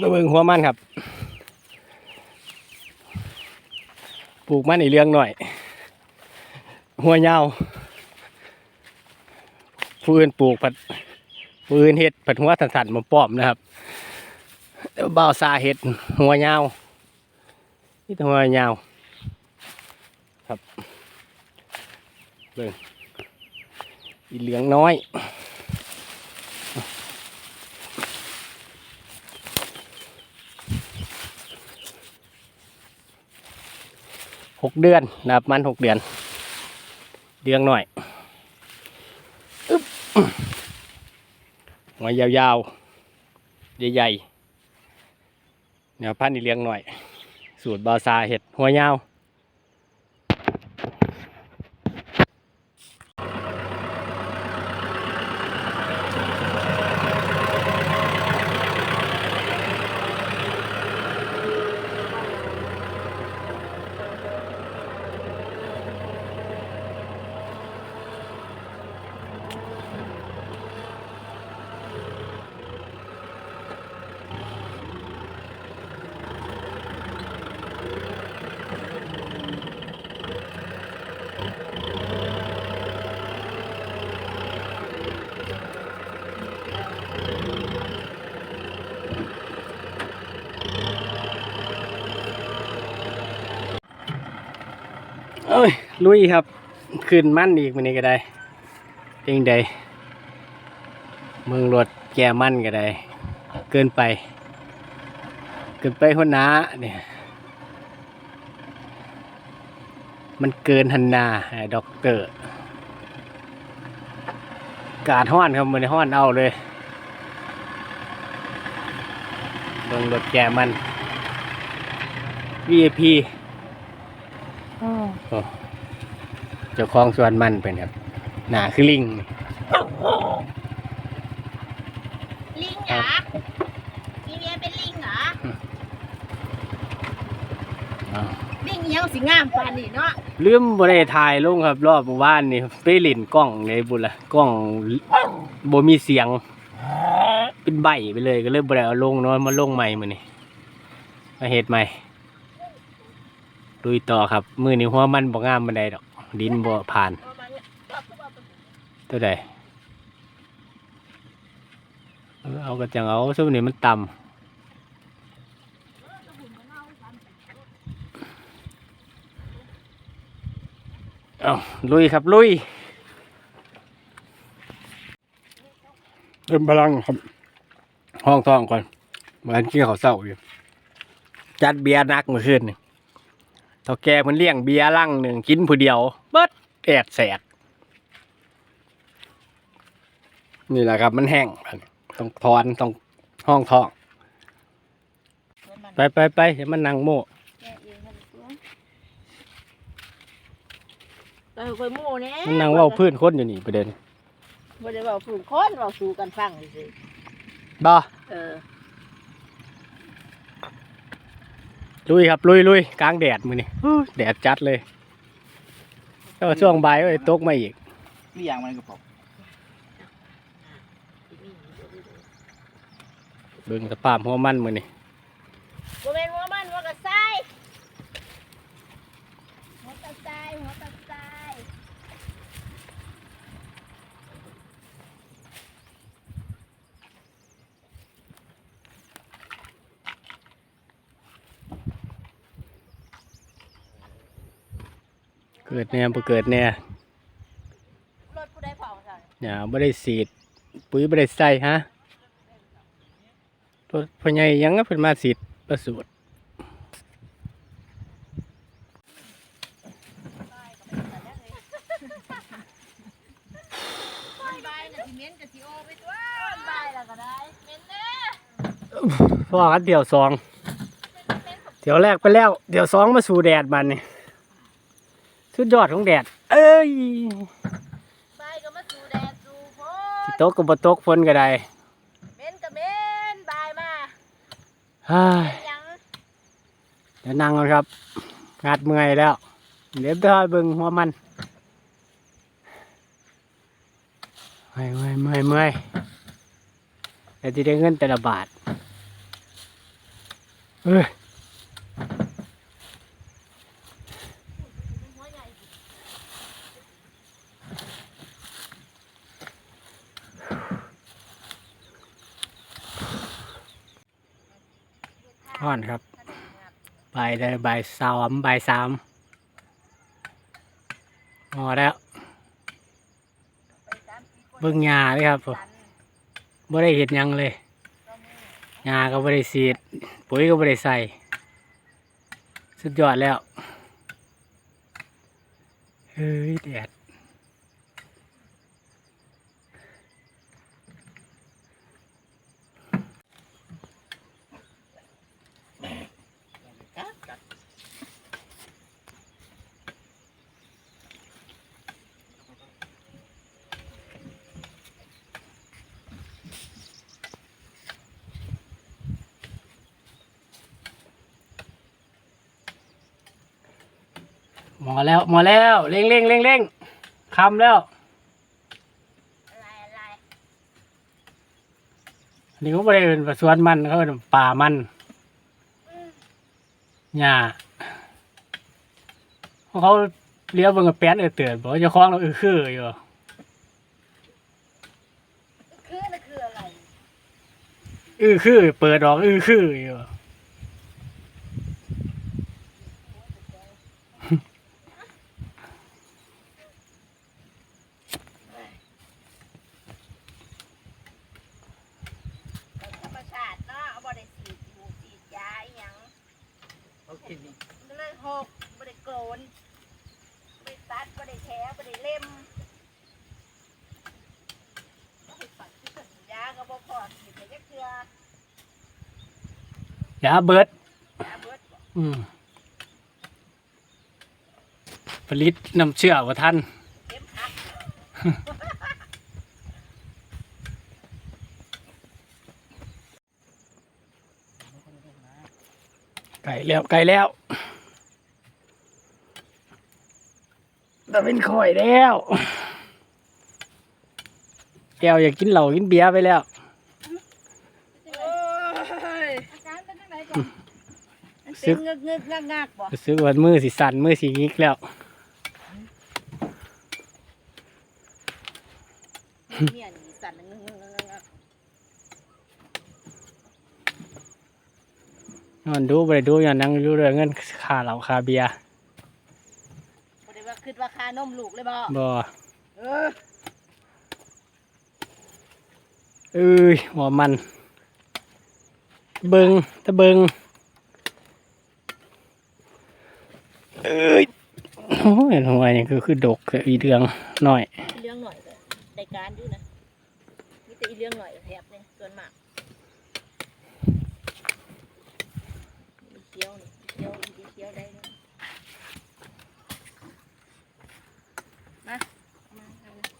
มาเบิงหัวมันครับ ปลูกมันอีเรื่องหน่อย หัวยาวผู้อื่นปลูกผัดผู้อื่นเฮ็ดผัดหัวสันๆมาป้อมนะครับแต่ว่าบ่าวซาเฮ็ดหัวยาวนี่หัวยาว ครับเบิ่งอีเหลืองน้อย กเดือนนะครับมันหกเดือน เดืองหน่อยอึ๊บหัวยาวๆ ใหญ่ๆแนวพันธุ์นี่เลี้ยงหน่อย สูตรบาซาเห็ดหัวยาว เอ้ย ลุยครับขึ้นมั่นอีกมันนี้ก็ได้เองใดเมืองรถแก่มั่นก็ได้ เกินไป เกินไปหัวหน้าเนี่ยมันเกินหันนาไอ้ด็อกเตอร์ กาดห้อนครับมันห้อนเอาเลยเมืองรถแก่มัน VIP โอ้ เจ้าของสวนมันเป็นครับหนาคือลิงลิงเหรออีเมียเป็นลิงเหรออ้าวลิงยังสิงามปานนี่เนาะลืมบริถ่ายลงครับรอบหมู่บ้านนี่ไปเลินกล้องในบุญละกล้องบ่มีเสียง เป็นใบไปเลยก็เลยบ่ได้เอาลงเนาะมาลงใหม่มื้อนี้มาเฮ็ดใหม่ลุยต่อครับ มื้อนี้หัวมันบ่งามปานใดดอก ดินบ่ผ่านเท่าใดเออเอาก็จังเอาซุมนี้มันต่ำเอาลุยครับลุยเติมพลังครับ ห้องท้องก่อนเหมือนกินข้าวเศร้าอยู่ จัดเบียร์นักเมื่อคืนนี่ เท่าแกมันเลี้ยงเบียร์ลังหนึ่งกินผู้เดียวเบิดแอดแสดนี่แหละครับ มันแห้งต้องถอนต้องห้องท้อง ไปไปไปเดี๋ยวมันนั่งโม่เออคอยหมู่แน่มันนั่งเว่าพื้นคนอยู่นี่ประเด็นบ่ได้เว้าฝืนคนเว้าสู่กันฟังซื่อบ่เออ ลุยครับลุยลุยกลางแดดมือนี่อู้แดดจัดเลยก็ช่วงบ่ายก็ตกมาอีกมีอย่างมันกระป๋องเบิ่งสภาพหัวมันมือนี่ บ่แม่นหัวมันหัวกระไส้หัวกระไส้หัวกระไส้ เกิดแน่บ่เกิดแน่รถผู้ใดเผาซั่นอย่าบ่ได้สีด ปุ๋ยบ่ได้ใส่ฮะรถพ่อใหญ่ยังเพิ่นมาสีดประสูตรบายน่ะสิเหม็นก็สิโอไปตัวบายแล้วก็ได้เหม็นเด้อพอกันเดี๋ยวสอง เดี๋ยวแรกไปแล้ว เดี๋ยวสองมาสู่แดดบัดนี่ สุดยอดของแดด เอ้ยบายก็มาสู่แดดสู่ฝสินตกก็บ่ตกฝนก็ได้เหม็นก็เหม็นบายมาเฮ้ยเป็นหยังเดี๋ยวนั่งก่อนครับงัดเมื่อยแล้ว เดี๋ยวไปหาเบิ่งหัวมันเมื่อยเมื่อยเมื่อยเมื่อยแต่ที่ได้เงินแต่ละบาทเอ้ย หัวใหญ่ อ่อนครับบ่ายได้บ่ายสามบ่ายสามพอแล้วเบิ่งหญ้าเลยครับผมบ่ได้เห็ดยังเลยหญ้าก็บ่ได้สีดปุ๋ยก็บ่ได้ใส่ สุดยอดแล้วเฮ้ยแดด หมอแล้วหมอแล้วเร่งเร่งเร่งเร่งคำแล้วอะไรอะไรอันนี้เขาไม่ได้เป็นสวนมันเขาเป็นป่ามันหญ้าเพราะเขาเลี้ยวเบิ่งกับแป้นเออเตือนบอกว่าเจะคล้าของเราเออคืออยู่คือน่ะคืออะไรเออคือเปิดออกเออคืออยู่ ธรรมชาติเนาะเอาบ่ได้ฉีดอยู่ฉีดยาอีหยัง เขากิน มันเลยหกบ่ได้โกนบ่ได้ตัดบ่ได้แถบ่ได้เล่มบ่ได้ปัดที่ต้นยาก็บ่พอฉีดไปจักเทื่อ อ ย่าเบิดอืมผลิตน้ำเชื่อว่าท่านไก่แล้วไก่แล้วแต่เป็นข่อยแล้วแก้วอยากกินเหล้ากินเบียร์ไปแล้ว โอ้ยอาการเป็นจังไดก่อน มันเป็นงึกงึกงักงักๆบ่รู้สึกว่ามือสิสั่นมือสิงิกแล้วเมียนี่สั่นงึกงึกงักงักนอนดูไปดูอย่างนั่งดูเรื่องเงินค่าเหล้าค่าเบียร์บ่ได้ว่าคิดว่าค่านมลูกเลยบ่บ่เออเอ้ยหัวมัน เบิงตะเบิง เอ้ยโอ้ยหัวนี่คือคือดกคืออีเดืองหน่อยอีเรื่องหน่อยก็ได้การอยู่นะมีแต่อีเรื่องหน่อยแถบนี่ส่วนมากมีเคี้ยวนี่เคี้ยวอีเคี้ยวได้เนาะมามาเอาเลย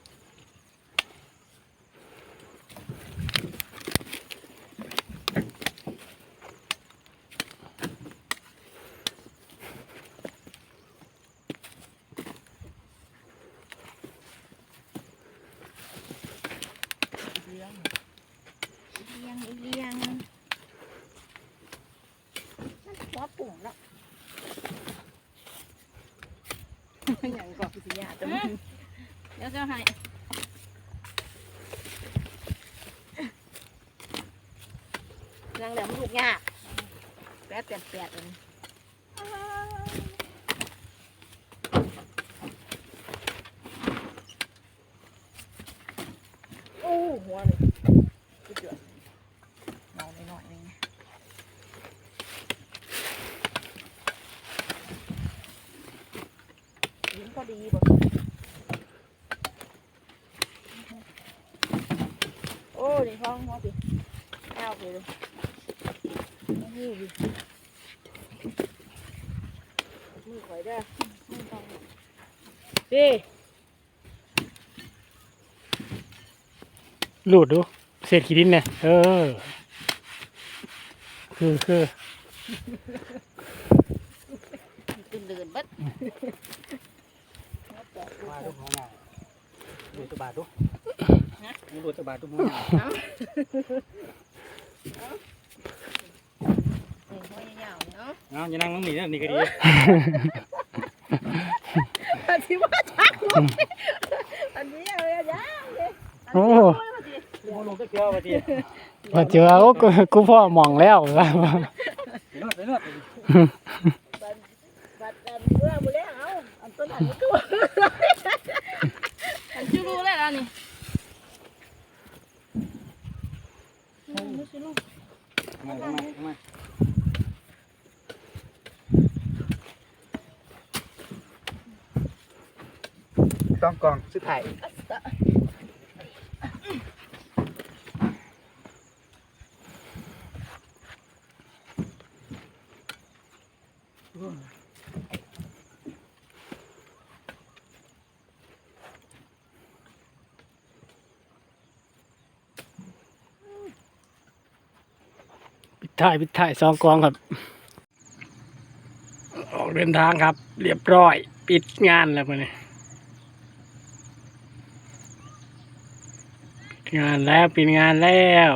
เลี้ยงเลี้ยงเลี้ยงมันหัวปุ่มแล้วอย่างกอกพิยาแต่มันเดี๋ยวจะให้นางแหลมลูกยากแปดแปดแปดเลยโอ้หัวเลยสุดยอดเมาหน่อยๆนึงลิ้นก็ดีบ่ โอ้นี่ฟ้องหัวสิเอาไปเลยเอามือดิมือข่อยเด้อมือต้องพี่รูดดูเศษขี้ดินเนี่ยเออ คือคือตื่นเดินเบัดมาดูของงานดูตะบาด ดูดูตะบาดดูมือนี่หัวยเอาอย่านั่งน้องหนีนะนี่ก็ดีอันที่ว่าชักลงอันนี้อะไรอะย่างเลยโอ้โมลงก็เกี่ยวมาทีมาเจอโอ้กูกูพ่อมองแล้วไปนวดไปนวดบัดกันเมื่อบุแล้วเอาอันต้นอันนี้ตัวอันชื่อรู้แล้วอันนี้ไม่ใช่ลูก มามามา องกองสุดท้ายปิดท้ายปิดท้ายสองกองครับออกเดินทางครับ เรียบร้อย ปิดงานแล้วมันนี่ปิ งานแล้วปิดงานแล้ว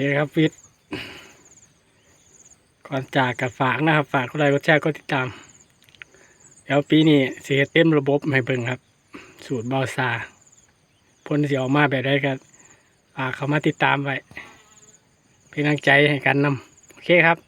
คครับฟิตก่อนจากกับฝากนะครับ ฝากกดไลค์กดแชร์กดติดตาม แล้วปีนี้เสียเต็มระบบให้เบิ่งครับ สูตรบอซาพ้นเสียออกมาแบบได้ก็ฝากเขามาติดตามไว้เป็นกำลังใจให้กันนำโอเคครับ